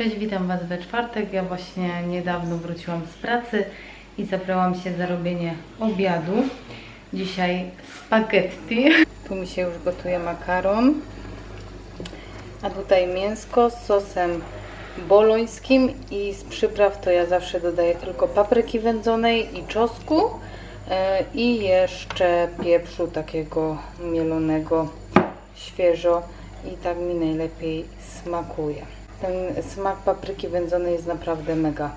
Cześć, witam Was we czwartek. Ja właśnie niedawno wróciłam z pracy i zabrałam się za robienie obiadu. Dzisiaj spaghetti. Tu mi się już gotuje makaron. A tutaj mięsko z sosem bolońskim i z przypraw to ja zawsze dodaję tylko papryki wędzonej i czosnku e, i jeszcze pieprzu takiego mielonego świeżo i tak mi najlepiej smakuje. Ten smak papryki wędzonej jest naprawdę mega.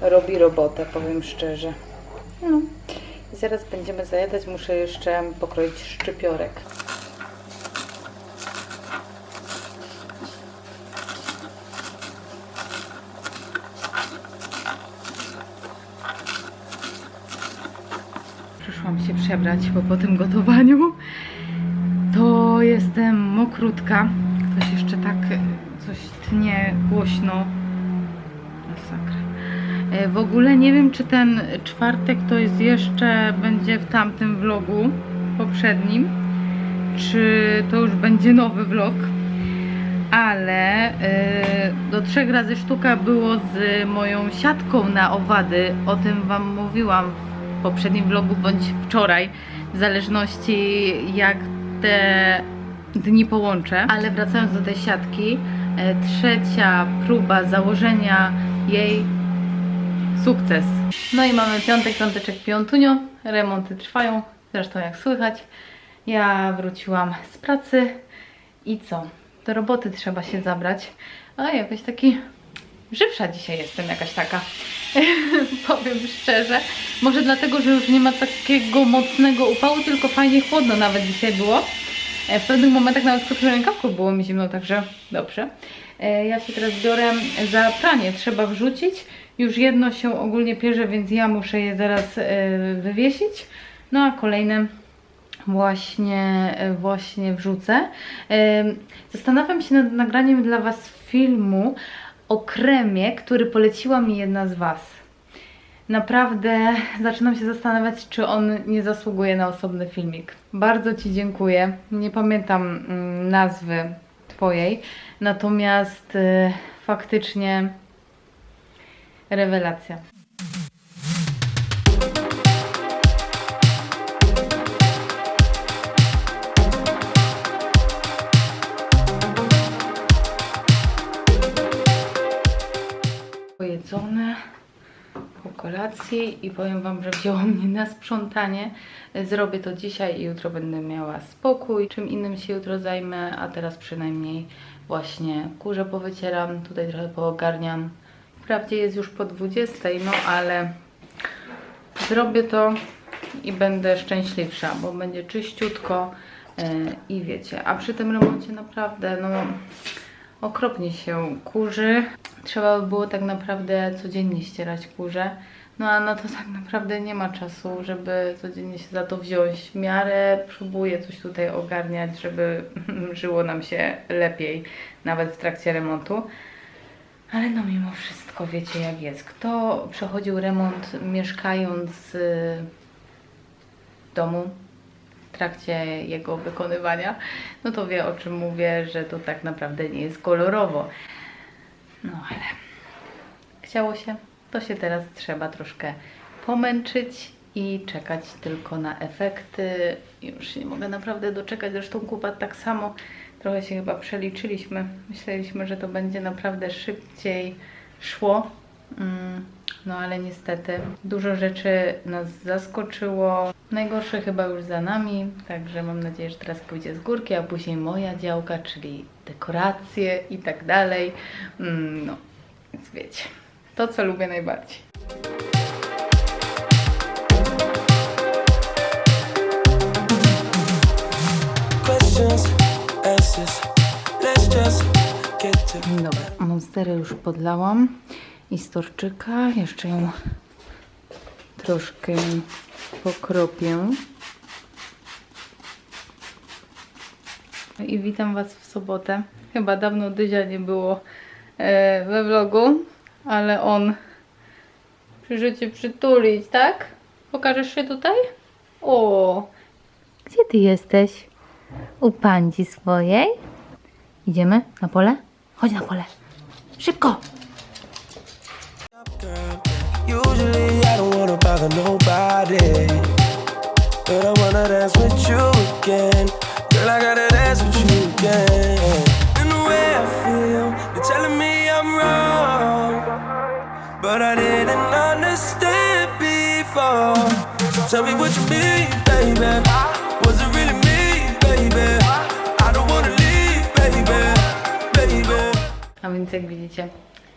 Robi robotę, powiem szczerze. No. I zaraz będziemy zajadać. Muszę jeszcze pokroić szczypiorek. Przyszłam się przebrać, bo po tym gotowaniu to jestem mokrutka. Ktoś jeszcze tak e, coś tnie głośno. Masakra. E, W ogóle nie wiem, czy ten czwartek to jest jeszcze będzie w tamtym vlogu poprzednim, czy to już będzie nowy vlog. Ale e, do trzech razy sztuka było z moją siatką na owady. O tym Wam mówiłam w poprzednim vlogu bądź wczoraj, w zależności jak te dni połączę. Ale wracając do tej siatki, e, trzecia próba założenia jej sukces. No i mamy piątek, piąteczek, piątunio. Remonty trwają, zresztą jak słychać. Ja wróciłam z pracy i co? Do roboty trzeba się zabrać. A jakoś taki żywsza dzisiaj jestem jakaś taka. Powiem szczerze. Może dlatego, że już nie ma takiego mocnego upału, tylko fajnie chłodno nawet dzisiaj było. E, W pewnych momentach nawet pod rękawką było mi zimno, także dobrze. E, Ja się teraz biorę za pranie. Trzeba wrzucić. Już jedno się ogólnie pierze, więc ja muszę je zaraz e, wywiesić. No a kolejne właśnie, właśnie wrzucę. Zastanawiam się nad nagraniem dla Was filmu o kremie, który poleciła mi jedna z Was. Naprawdę zaczynam się zastanawiać, czy on nie zasługuje na osobny filmik. Bardzo Ci dziękuję. Nie pamiętam mm, nazwy Twojej, natomiast y, faktycznie rewelacja. Kolacji i powiem Wam, że wzięło mnie na sprzątanie. Zrobię to dzisiaj i jutro będę miała spokój. Czym innym się jutro zajmę, a teraz przynajmniej właśnie kurze powycieram, tutaj trochę poogarniam. Wprawdzie jest już po 20, no ale zrobię to i będę szczęśliwsza, bo będzie czyściutko yy, i wiecie, a przy tym remoncie naprawdę no okropnie się kurzy. Trzeba by było tak naprawdę codziennie ścierać kurze. No a na to tak naprawdę nie ma czasu, żeby codziennie się za to wziąć. W miarę próbuję coś tutaj ogarniać, żeby żyło nam się lepiej, nawet w trakcie remontu. Ale no mimo wszystko wiecie jak jest. Kto przechodził remont mieszkając y, w domu, trakcie jego wykonywania, no to wie o czym mówię, że to tak naprawdę nie jest kolorowo. No ale chciało się, to się teraz trzeba troszkę pomęczyć i czekać tylko na efekty. Już nie mogę naprawdę doczekać, zresztą kupa tak samo. Trochę się chyba przeliczyliśmy. Myśleliśmy, że to będzie naprawdę szybciej szło. Mm, No ale niestety dużo rzeczy nas zaskoczyło. Najgorsze chyba już za nami, także mam nadzieję, że teraz pójdzie z górki, a później moja działka, czyli dekoracje i tak dalej. Mm, No, więc wiecie, to co lubię najbardziej. Dobra, monsterę już podlałam i. Jeszcze ją troszkę pokropię. I witam Was w sobotę. Chyba dawno Dyzia nie było e, we vlogu, ale on przyszedł Cię przytulić, tak? Pokażesz się tutaj? O, gdzie Ty jesteś? U pandzi swojej? Idziemy na pole? Chodź na pole. Szybko! Nobody. But I wanna dance with you again. Girl, I gotta dance with you again. And the way I feel, you're telling me I'm wrong. But I didn't understand before. Tell me what you mean, baby. Was it really me, baby? I don't wanna leave, baby, baby.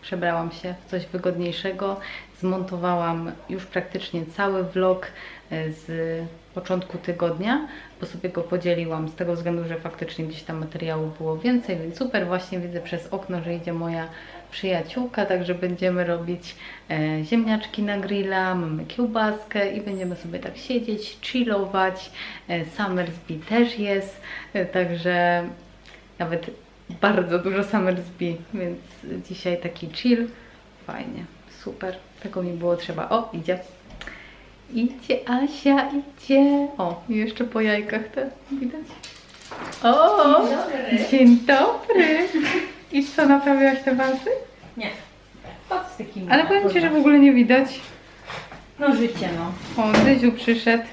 Przebrałam się w coś wygodniejszego. Zmontowałam już praktycznie cały vlog e, z początku tygodnia, bo sobie go podzieliłam z tego względu, że faktycznie gdzieś tam materiału było więcej, więc super. Właśnie widzę przez okno, że idzie moja przyjaciółka, także będziemy robić e, ziemniaczki na grilla, mamy kiełbaskę i będziemy sobie tak siedzieć, chillować. E, Summersby też jest, e, także nawet bardzo dużo Summersby, więc dzisiaj taki chill. Fajnie, super. Tego mi było trzeba. O, idzie. Idzie Asia, idzie. O, jeszcze po jajkach te widać. O, dzień dobry. I co, naprawiłaś te wąsy? Nie. Pod z takimi. Ale powiem Ci, że w ogóle nie widać. No życie, no. O, Dyziu przyszedł.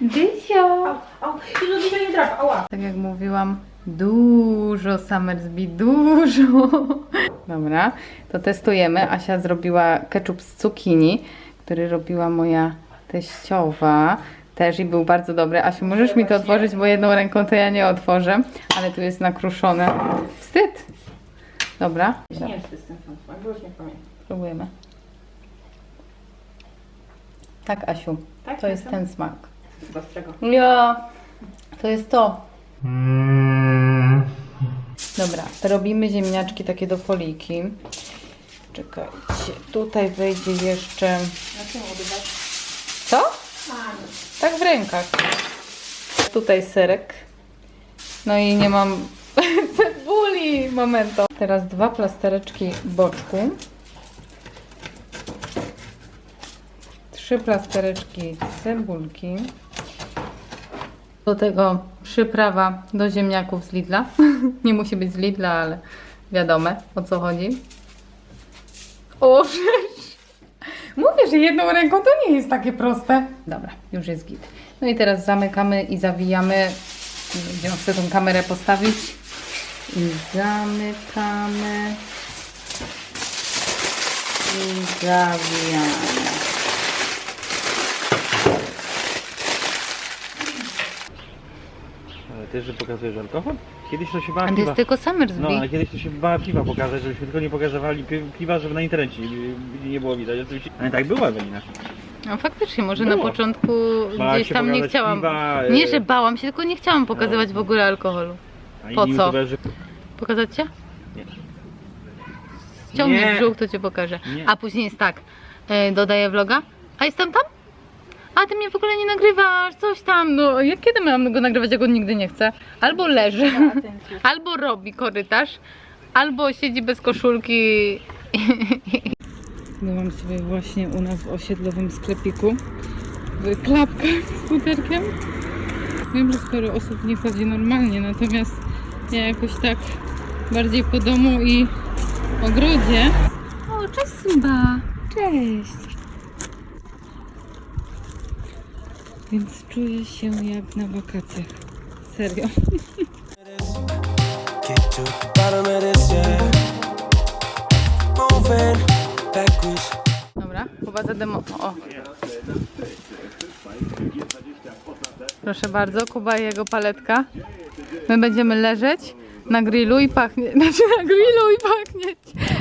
Dyzio! Au, i do dzisiaj nie traf, ała. Tak jak mówiłam, dużo Summersby, dużo. Dobra, to testujemy. Asia zrobiła ketchup z cukinii, który robiła moja teściowa. Też i był bardzo dobry. Asiu, możesz mi to otworzyć, bo jedną ręką to ja nie otworzę, ale tu jest nakruszone. Wstyd! Dobra, Nie jest ten smak, bo już nie pamiętam. spróbujemy. Tak, Asiu, Tak? to jest ten smak. Z ostrego. Ja, to jest to. Dobra, robimy ziemniaczki takie do foliki. Czekajcie, tutaj wejdzie jeszcze... Na czym odbywać? Co? Tak w rękach. Tutaj serek. No i nie mam cebuli. Momento. Teraz dwa plastereczki boczku. Trzy plastereczki cebulki. Do tego przyprawa do ziemniaków z Lidla. nie musi być z Lidla, ale wiadomo o co chodzi. O, rzecz! Mówię, że jedną ręką to nie jest takie proste. Dobra, już jest git. No i teraz zamykamy i zawijamy. Gdzie chcę tą kamerę postawić? I zamykamy. I zawijamy. Ty, że pokazujesz alkohol? Kiedyś to się bała A to piwa. jest tylko Summersby. No, ale kiedyś to się bała piwa pokazać, żebyśmy tylko nie pokazywali pi piwa, żeby na internecie nie, nie było widać. Oczywiście. Ale tak było, Ewelina. No faktycznie, może Było. na początku Bała gdzieś się tam nie pokazać chciałam. piwa, e, Nie, że bałam się, tylko nie chciałam pokazywać w ogóle alkoholu. A Po inni co? youtuberzy- Pokazać cię? Nie. Ściągnij Nie. brzuch, to cię pokażę. Nie. A później jest tak, e, dodaję vloga, a jestem tam? A ty mnie w ogóle nie nagrywasz, coś tam. No, jak kiedy mam go nagrywać, jak on nigdy nie chce? Albo leży, albo robi korytarz, albo siedzi bez koszulki. Byłam sobie właśnie u nas w osiedlowym sklepiku w klapkach z futerkiem. Wiem, że sporo osób nie chodzi normalnie, natomiast ja jakoś tak bardziej po domu i ogrodzie. O, cześć Simba! Cześć! Więc czuję się jak na wakacjach. Serio. Dobra, Kuba zademo... O. Proszę bardzo, Kuba i jego paletka. My będziemy leżeć na grillu i pachnieć. Znaczy na grillu i pachnieć.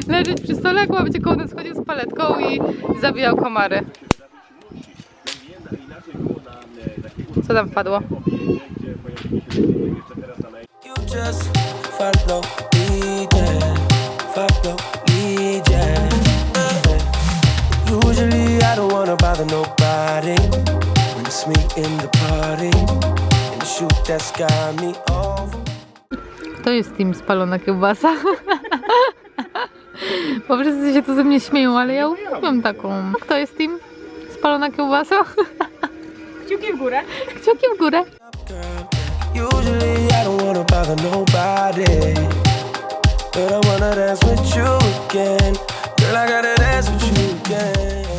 Leżeć przy stole, Kuba będzie koło nas chodził z paletką i zabijał komary. Co tam wpadło? You just follow me, yeah. Follow me, yeah. Usually I don't wanna bother nobody. When it's me in the party, in the shoot that's got me off. To jest team spalona kiełbasa. Bo wszyscy się tu ze mnie śmieją, ale ja uwielbiam taką. Kto jest team spalona kiełbasa? Kciuki w górę. Kciuki w górę. Usually I don't wanna bother nobody. But I wanna dance with you again. Girl, I gotta dance with you again.